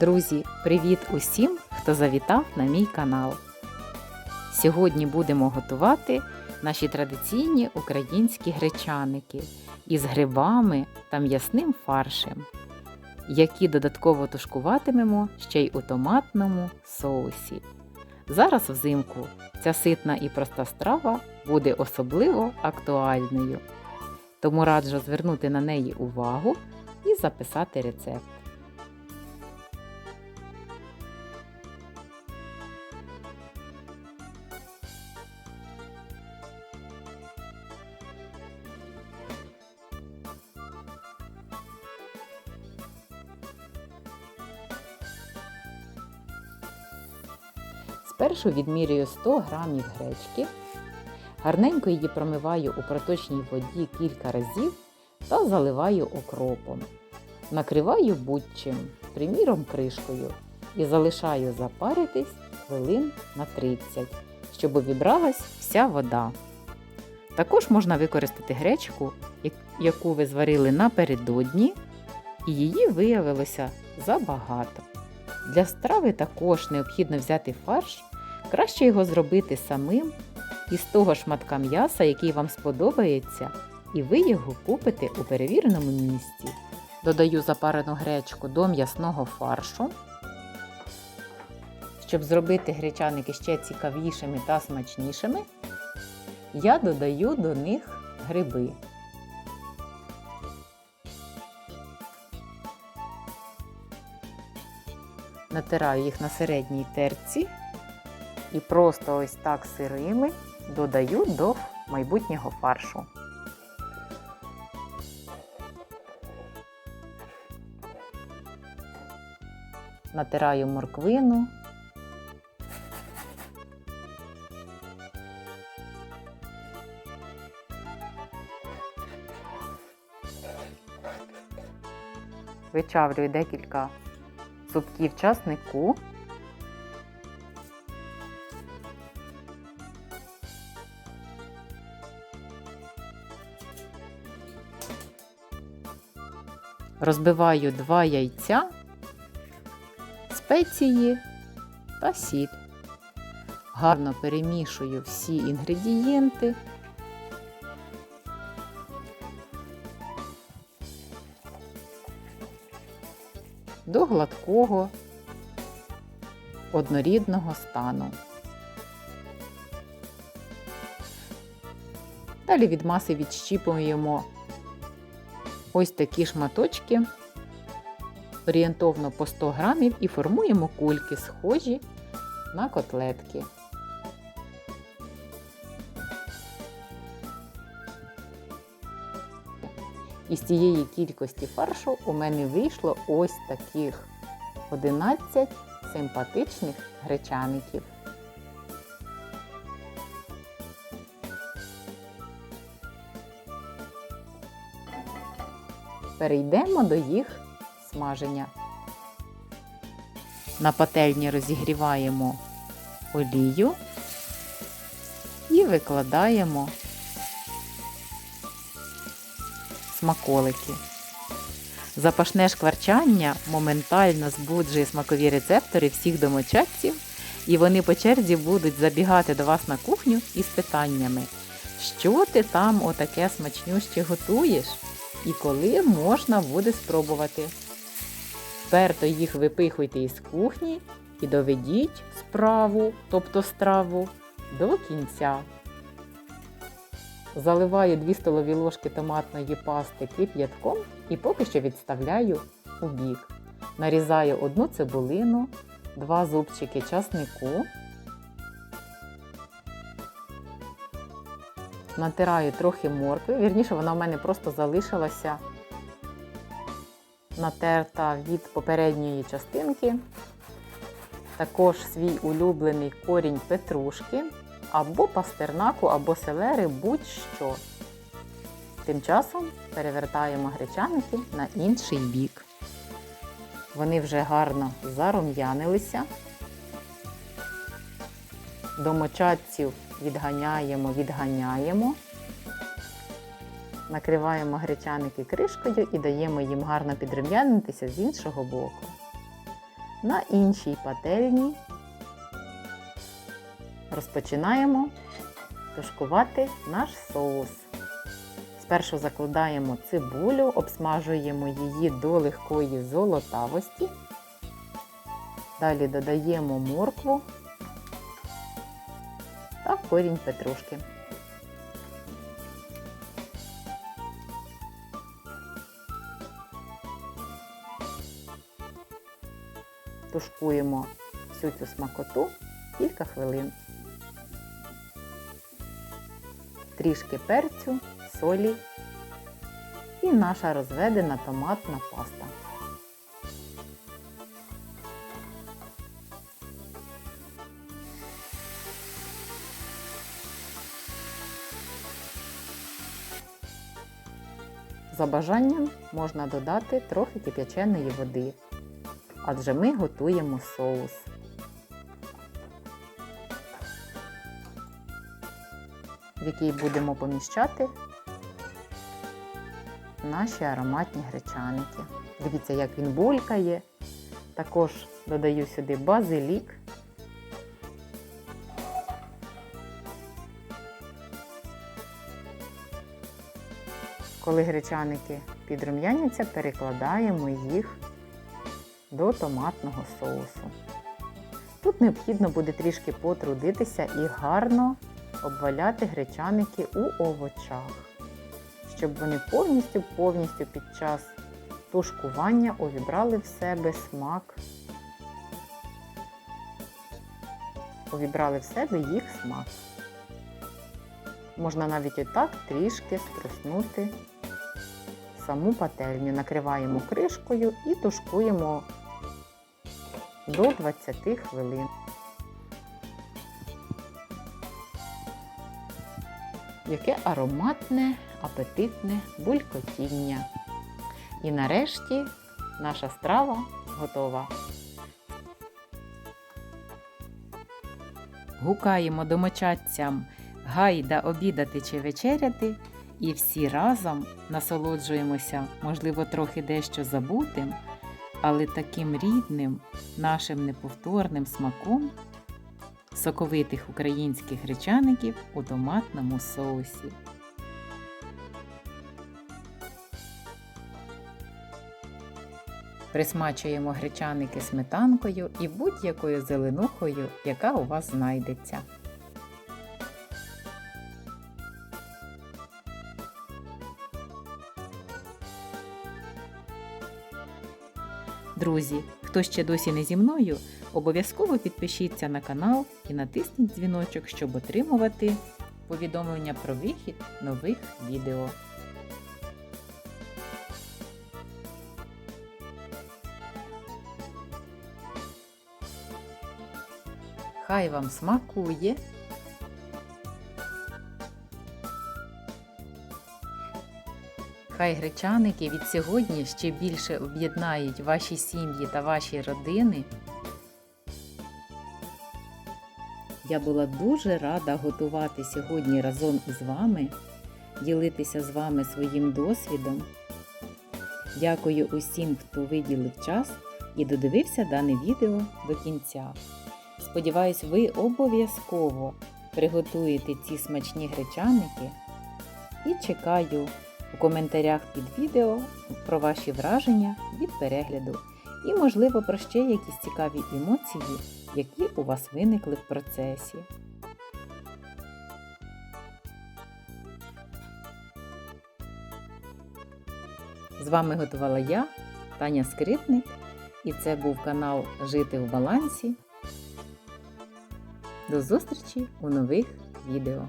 Друзі, привіт усім, хто завітав на мій канал. Сьогодні будемо готувати наші традиційні українські гречаники із грибами та м'ясним фаршем, які додатково тушкуватимемо ще й у томатному соусі. Зараз взимку ця ситна і проста страва буде особливо актуальною, тому раджу звернути на неї увагу і записати рецепт. Спершу відмірюю 100 грамів гречки, гарненько її промиваю у проточній воді кілька разів та заливаю окропом. Накриваю будь-чим, приміром кришкою, і залишаю запаритись хвилин на 30, щоб увібралась вся вода. Також можна використати гречку, яку ви зварили напередодні, і її виявилося забагато. Для страви також необхідно взяти фарш, краще його зробити самим із того шматка м'яса, який вам сподобається, і ви його купите у перевіреному місці. Додаю запарену гречку до м'ясного фаршу. Щоб зробити гречаники ще цікавішими та смачнішими, я додаю до них гриби. Натираю їх на середній терці і просто ось так сирими додаю до майбутнього фаршу. Натираю морквину. Вичавлюю декілька зубків часнику. Розбиваю два яйця, спеції та сіль. Гарно перемішую всі інгредієнти. до гладкого однорідного стану. Далі від маси відщіпуємо ось такі шматочки орієнтовно по 100 грамів і формуємо кульки, схожі на котлетки. Із цієї кількості фаршу у мене вийшло ось таких 11 симпатичних гречаників. Перейдемо до їх смаження. На пательні розігріваємо олію і викладаємо смаколики. Запашне шкварчання моментально збуджує смакові рецептори всіх домочадців, і вони по черзі будуть забігати до вас на кухню із питаннями, що ти там отаке смачнюще готуєш і коли можна буде спробувати. Вперто їх випихуйте із кухні і доведіть справу, тобто страву, до кінця. Заливаю 2 столові ложки томатної пасти кип'ятком і поки що відставляю у бік. Нарізаю одну цибулину, два зубчики часнику, натираю трохи моркви, вірніше, вона в мене просто залишилася натерта від попередньої частинки. Також свій улюблений корінь петрушки або пастернаку, або селери, будь-що. Тим часом перевертаємо гречаники на інший бік. Вони вже гарно зарум'янилися. Домочадців відганяємо, відганяємо. Накриваємо гречаники кришкою і даємо їм гарно підрум'янитися з іншого боку. на іншій пательні розпочинаємо тушкувати наш соус. Спершу закладаємо цибулю, обсмажуємо її до легкої золотавості. Далі додаємо моркву корінь петрушки. Тушкуємо всю цю смакоту кілька хвилин. Трішки перцю, солі і наша розведена томатна паста. За бажанням можна додати трохи кип'яченої води, адже ми готуємо соус. в який будемо поміщати наші ароматні гречаники. Дивіться, як він булькає. Також додаю сюди базилік. Коли гречаники підрум'яняться, перекладаємо їх до томатного соусу. Тут необхідно буде трішки потрудитися і гарно обваляти гречаники у овочах, щоб вони повністю-повністю під час тушкування увібрали в себе смак, увібрали в себе їх смак. Можна навіть отак трішки струснути саму пательню. Накриваємо кришкою і тушкуємо до 20 хвилин. Яке ароматне, апетитне булькотіння. І нарешті наша страва готова. Гукаємо домочадцям гайда обідати чи вечеряти, і всі разом насолоджуємося, можливо, трохи дещо забутим, але таким рідним, нашим неповторним смаком соковитих українських гречаників у томатному соусі. Присмачуємо гречаники сметанкою і будь-якою зеленухою, яка у вас знайдеться. Друзі, хто ще досі не зі мною, обов'язково підпишіться на канал і натисніть дзвіночок, щоб отримувати повідомлення про вихід нових відео. Хай вам смакує! Хай гречаники від сьогодні ще більше об'єднають ваші сім'ї та ваші родини. Я була дуже рада готувати сьогодні разом із вами, ділитися з вами своїм досвідом. Дякую усім, хто виділив час і додивився дане відео до кінця. Сподіваюсь, ви обов'язково приготуєте ці смачні гречаники і чекаю у коментарях під відео про ваші враження від перегляду і, можливо, про ще якісь цікаві емоції, які у вас виникли в процесі. З вами готувала я, Таня Скрипник, і це був канал Жити в балансі. До зустрічі у нових відео!